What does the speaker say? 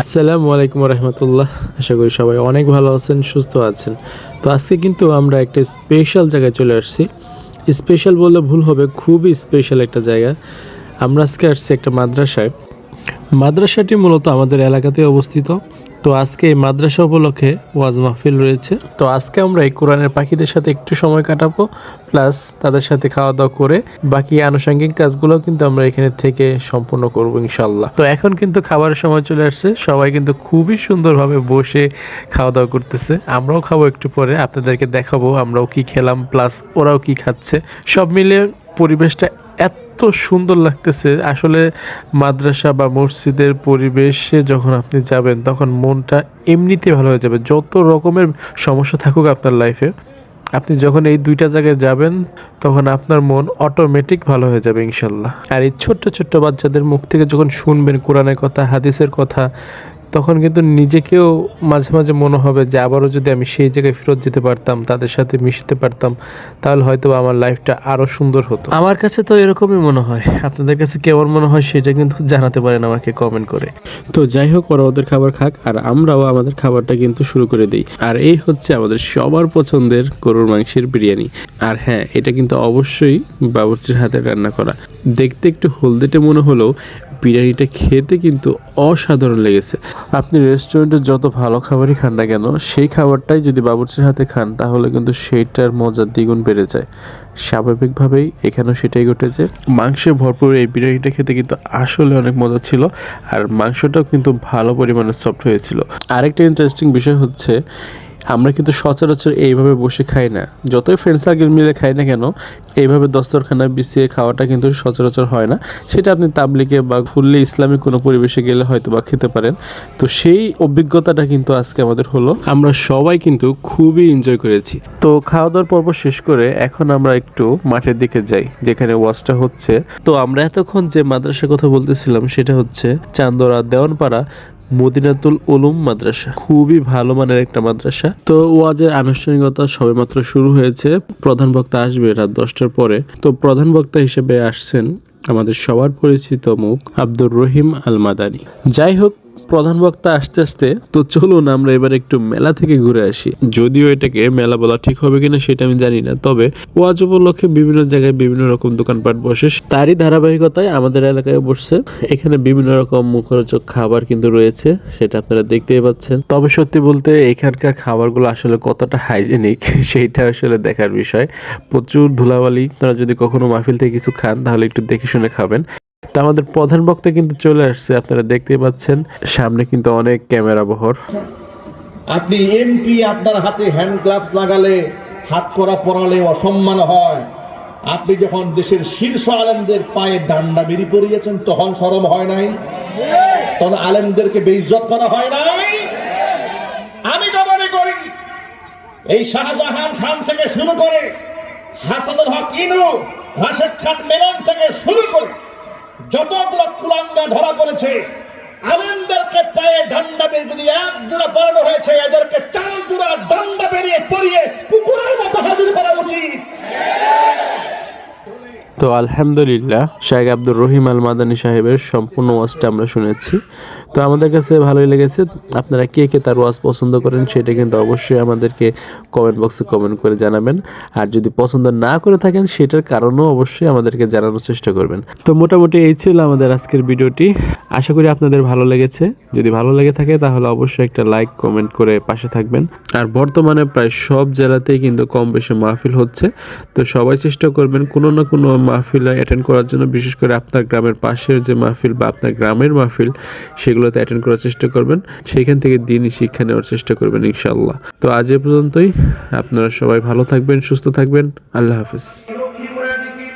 আসসালামু আলাইকুম রহমতুল্লাহ। আশা করি সবাই অনেক ভালো আছেন, সুস্থ আছেন। তো আজকে কিন্তু আমরা একটা স্পেশাল জায়গায় চলে আসছি। স্পেশাল বললে ভুল হবে, খুবই স্পেশাল একটা জায়গা। আমরা আজকে আসছি একটা মাদ্রাসায়। মাদ্রাসাটি মূলত আমাদের এলাকাতে অবস্থিত। তো আজকে এই মাদ্রাসা উপলক্ষে ওয়াজ মাহফিল রয়েছে। তো আজকে আমরা এই কোরআনের পাখিদের সাথে একটু সময় কাটাবো, প্লাস তাদের সাথে খাওয়া দাওয়া করে বাকি আনুষঙ্গিক কাজগুলো কিন্তু আমরা এখানে থেকে সম্পূর্ণ করব ইনশাল্লাহ তো এখন কিন্তু খাবারের সময় চলে আসছে, সবাই কিন্তু খুবই সুন্দরভাবে বসে খাওয়া দাওয়া করতেছে। আমরাও খাব একটু পরে, আপনাদেরকে দেখাবো আমরাও কি খেলাম, প্লাস ওরাও কি খাচ্ছে। সব মিলে পরিবেশটা এত সুন্দর লাগতেছে। আসলে মাদ্রাসা বা মসজিদের পরিবেশে যখন আপনি যাবেন, তখন মনটা এমনিতে ভালো হয়ে যাবে। যত রকমের সমস্যা থাকুক আপনার লাইফে আপনি যখন এই দুইটা জায়গায় যাবেন, তখন আপনার মন অটোমেটিক ভালো হয়ে যাবে, ইনশাল্লাহ। আর এই ছোট্ট ছোট্ট বাচ্চাদের মুখ থেকে যখন শুনবেন কোরআনের কথা, হাদিসের কথা তখন কিন্তু নিজেকেও মাঝে মাঝে মনে হবে যে আবারও যদি আমি সেই জায়গায় ফেরত যেতে পারতাম তাদের সাথে মিশতে পারতাম তাহলে হয়তো আমার লাইফটা আরও সুন্দর হতো। আমার কাছে তো এরকমই মনে হয়। আপনাদের কাছে কেমন মনে হয় সেটা কিন্তু জানাতে পারেন আমাকে কমেন্ট করে। তো যাই হোক ওরা ওদের খাবার খাক আর আমরাও আমাদের খাবারটা কিন্তু শুরু করে দিই। আর এই হচ্ছে আমাদের সবার পছন্দের গরুর মাংসের বিরিয়ানি। আর হ্যাঁ এটা কিন্তু অবশ্যই বাবুর্চির হাতে রান্না করা। দেখতে একটু হলদেটে মনে হলেও বিরিয়ানিটা খেতে কিন্তু অসাধারণ লেগেছে। আপনি রেস্টুরেন্টে যত ভালো খাবারই খান না কেন, সেই খাবারটাই যদি বাবুর্চির হাতে খান, তাহলে কিন্তু সেইটার মজা দ্বিগুণ বেড়ে যায়। স্বাভাবিকভাবেই এখানেও সেটাই ঘটেছে। মাংসে ভরপুর এই বিরিয়ানিটা খেতে কিন্তু আসলে অনেক মজা ছিল, আর মাংসটাও কিন্তু ভালো পরিমাণে সফট হয়েছিল। আরেকটা ইন্টারেস্টিং বিষয় হচ্ছে আমরা কিন্তু সচরাচর এইভাবে বসে খাই না। যতই ফ্রেন্ড সার্কেল মিলে খাই না কেন, এইভাবে দস্তরখানা বিছিয়ে খাওয়াটা কিন্তু সচরাচর হয় না। সেটা আপনি তাবলিকে বা ফুললি ইসলামিক কোনো পরিবেশে গেলে হয়তো বা খেতে পারেন। তো সেই অভিজ্ঞতাটা কিন্তু আজকে আমাদের হলো। আমরা সবাই কিন্তু খুবই এনজয় করেছি। তো খাওয়া দাওয়ার পর্ব শেষ করে এখন আমরা একটু মাঠের দিকে যাই, যেখানে ওয়াশটা হচ্ছে। তো আমরা এতক্ষণ যে মাদ্রাসার কথা বলতেছিলাম, সেটা হচ্ছে চান্দরা দেওয়ানপাড়া মদিনাতুল উলুম মাদ্রাসা। খুবই ভালো মানের একটা মাদ্রাসা। তো ওয়াজের আনুষ্ঠানিকতা সবে মাত্র শুরু হয়েছে। প্রধান বক্তা আসবে রাত দশটার পরে। তো প্রধান বক্তা হিসেবে আসছেন আমাদের সবার পরিচিত মুখ আব্দুর রহিম আল মাদানি যাই হোক প্রধান বক্তা আসতে আসতে, তো চলুন আমরা এবার একটু মেলা থেকে ঘুরে আসি। যদিও এটাকে মেলা বলা ঠিক হবে কিনা সেটা আমি জানি না, তবে ওয়াজ উপলক্ষে বিভিন্ন জায়গায় বিভিন্ন রকম দোকানপাট বসে, তারই ধারাবাহিকতায় আমাদের এলাকায় বসছে। এখানে বিভিন্ন রকম মুখরোচক খাবার কিন্তু রয়েছে, সেটা আপনারা দেখতেই পাচ্ছেন। তবে সত্যি বলতে এখানকার খাবারগুলো আসলে কতটা হাইজেনিক সেইটা আসলে দেখার বিষয়। প্রচুর ধুলাবালি, আপনারা যদি কখনো মাহফিল থেকে কিছু খান, তাহলে একটু দেখে শুনে খাবেন। তো আমাদের প্রধান বক্তা কিন্তু চলে আসছে, আপনারা দেখতেই পাচ্ছেন। সামনে কিন্তু অনেক ক্যামেরা বহর। আপনি এমপি আপনার হাতে হ্যান্ড গ্লাভস লাগালে, হাত করা পরালে অসম্মান হয়। আপনি যখন দেশের শীর্ষ আলেমদের পায়ে ডান্ডা বেরি পড়িয়েছেন, তখন সরম হয় নাই? তখন আলেমদেরকে বেইজ্জত করা হয় নাই? আমি তো মনে করি, এই শাহজাহান খান থেকে শুরু করে, হাসানুল হক ইনু, রাশেদ খান মেনন থেকে শুরু করে যতগুলো কুলাঙ্গা ধরা করেছে আলেমদেরকে পায়ে ডান্ডা বেরিয়ে যদি এক জোড়া পড়ানো হয়েছে, এদেরকে চার জোড়া ডান্ডা বেরিয়ে পরিয়ে তো আলহামদুলিল্লাহ শাহেখ আব্দুর রহিম আল মাদানী সাহেবের সম্পূর্ণ ওয়াজটা আমরা শুনেছি। তো আমাদের কাছে ভালোই লেগেছে। আপনারা কে কে তার ওয়াজ পছন্দ করেন সেটা কিন্তু অবশ্যই আমাদেরকে কমেন্ট বক্সে কমেন্ট করে জানাবেন। আর যদি পছন্দ না করে থাকেন, সেটার কারণও অবশ্যই আমাদেরকে জানানোর চেষ্টা করবেন। তো মোটামুটি এই ছিল আমাদের আজকের ভিডিওটি। আশা করি আপনাদের ভালো লেগেছে। যদি ভালো লেগে থাকে, তাহলে অবশ্যই একটা লাইক কমেন্ট করে পাশে থাকবেন। আর বর্তমানে প্রায় সব জেলাতেই কিন্তু কম বেশি মাহফিল হচ্ছে। তো সবাই চেষ্টা করবেন কোনো না কোনো মাহফিল অ্যাটেন্ড করার জন্য, বিশেষ করে আপনার গ্রামের পাশের যে মাহফিল বা আপনার গ্রামের মাহফিল, সেগুলোতে অ্যাটেন্ড করার চেষ্টা করবেন। সেখান থেকে দিনই শিক্ষা নেওয়ার চেষ্টা করবেন ইনশাল্লাহ তো আজ এ পর্যন্তই। আপনারা সবাই ভালো থাকবেন, সুস্থ থাকবেন। আল্লাহ হাফিজ।